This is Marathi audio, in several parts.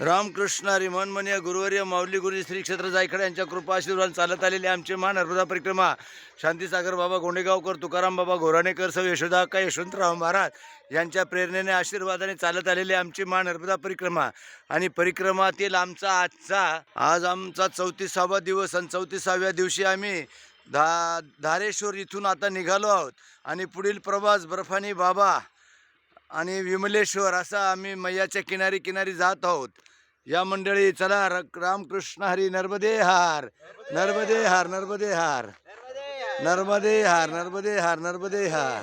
रामकृष्ण हरी मनमनीय गुरुवर्य माऊली गुरुजी श्री क्षेत्र जायखडे यांच्या कृपा आशीर्वाद चालत आलेले आमचे मान नर्मदा परिक्रमा शांतीसागर बाबा गोंडेगावकर तुकाराम बाबा गोराणेकर सौ यशोदा यशवंतराव महाराज यांच्या प्रेरणेने आशीर्वादाने चालत आलेले आमची मान नर्मदा परिक्रमा. आणि परिक्रमातील आमचा आजचा आज आमचा चौतीसावा दिवस आणि चौतीसाव्या दिवशी आम्ही धा धारेश्वर इथून आता निघालो आहोत. आणि पुढील प्रवास बर्फानी बाबा आणि विमलेश्वर असा आम्ही मैयाच्या किनारी किनारी जात आहोत या मंडळी चला रामकृष्ण हरी नर्मदे हार नर्मदे हार नर्मदे हार नर्मदे हार नर्मदे हार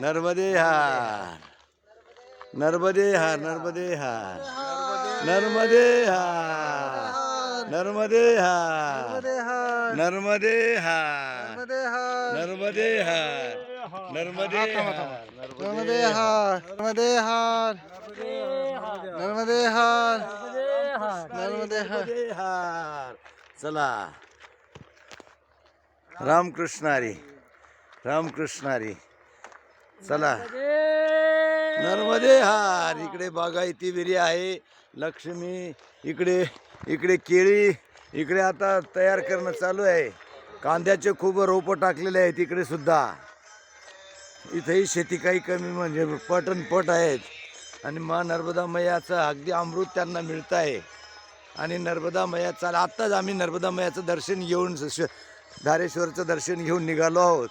नर्मदे हार नर्मदे हार नर्मदे हार नर्मदे हार नर्मदे हार नर्मदे हार नर्मदे हार नर्मदे हार नर्मदे हार. नर्मदे हार. नर्मदे हार. नर्मदे हार. नर्मदे हार. चला. रामकृष्ण हरी रामकृष्ण हरी चला. नर्मदे हार. इकडे बागायती विहिरी आहे. लक्ष्मी इकडे इकडे केळी इकडे आता तयार करणं चालू आहे. कांद्याचे खूप रोपं टाकलेले आहेत इकडे सुद्धा. इथेही शेती काही कमी म्हणजे पट आणि पट आहेत. आणि मा नर्मदा मैयाचं अगदी अमृत त्यांना मिळत आहे. आणि नर्मदा मैयाचा आत्ताच आम्ही नर्मदा मैयाचं दर्शन घेऊन श- धारेश्वरचं दर्शन घेऊन निघालो आहोत.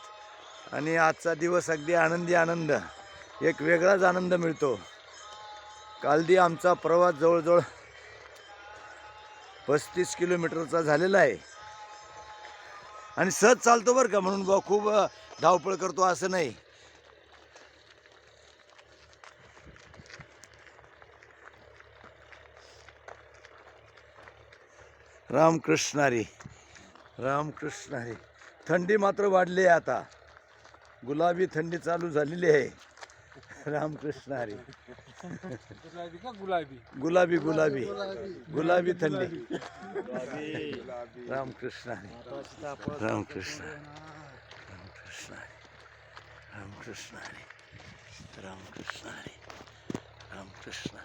आणि आजचा दिवस अगदी आनंदी आनंद. एक वेगळाच आनंद मिळतो. कालदी आमचा प्रवास जवळजवळ पस्तीस किलोमीटरचा झालेला आहे. आणि सहज चालतो बरं का म्हणून बा खूप धावपळ करतो असं नाही. रामकृष्ण हरी रामकृष्ण हरी थंडी मात्र वाढली आहे आता. गुलाबी थंडी चालू झालेली आहे. रामकृष्ण हरी गुलाबी का गुलाबी? गुलाबी गुलाबी. गुलाबी थंडी. रामकृष्ण हरी रामकृष्ण रामकृष्ण हरी रामकृष्ण हरी रामकृष्ण हरी रामकृष्ण